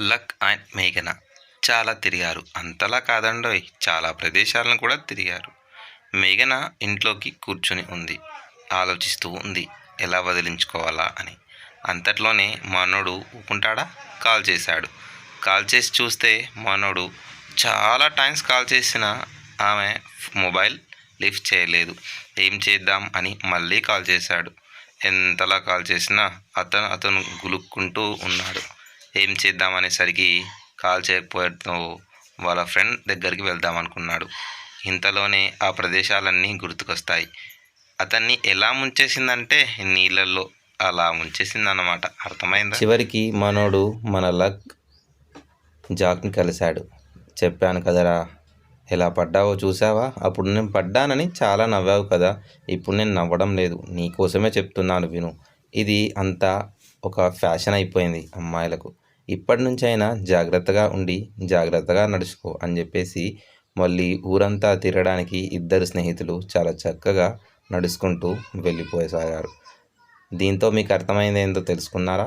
Luck and మేఘన. చాలా తిరిగారు. అంతలా కాదండోయ్. చాలా ప్రదేశాలను కూడా తిరిగారు. మేఘన ఇంట్లోకి కూర్చుని ఉంది. ఆలోచిస్తూ ఉంది. ఎలా వదిలించుకోవాలా అని. అంతట్లోనే మనోడు ఊకుంటాడా కాల్ చేశాడు. కాల్ చేసి చూస్తే మనోడు చాలా టైమ్స్ కాల్ చేసిన ఆమె మొబైల్ లిఫ్ట్ చేయలేదు. ఏం చేద్దాం అని మళ్ళీ కాల్ చేశాడు. ఎంతలా కాల్ చేసినా అతను అతను గులుక్కుంటూ ఉన్నాడు. ఏం చేద్దామనేసరికి కాల్ చేయకపోవడంతో వాళ్ళ ఫ్రెండ్ దగ్గరికి వెళ్దాం అనుకున్నాడు. ఇంతలోనే ఆ ప్రదేశాలన్నీ గుర్తుకొస్తాయి. అతన్ని ఎలా ముంచేసిందంటే నీళ్ళల్లో అలా ముంచేసిందన్నమాట. అర్థమైంది? చివరికి మనోడు మన లక్ జాక్ని కలిశాడు. చెప్పాను కదరా ఎలా పడ్డావో చూసావా అప్పుడు నేను పడ్డానని చాలా నవ్వావు కదా. ఇప్పుడు నేను నవ్వడం లేదు. నీకోసమే చెప్తున్నాను విను. ఇది అంతా ఒక ఫ్యాషన్ అయిపోయింది అమ్మాయిలకు. ఇప్పటి నుంచైనా జాగ్రత్తగా ఉండి జాగ్రత్తగా నడుచుకో అని చెప్పేసి మళ్ళీ ఊరంతా తిరగడానికి ఇద్దరు స్నేహితులు చాలా చక్కగా నడుచుకుంటూ వెళ్ళిపోసాగారు దీంతో మీకు అర్థమైంది ఏందో తెలుసుకున్నారా?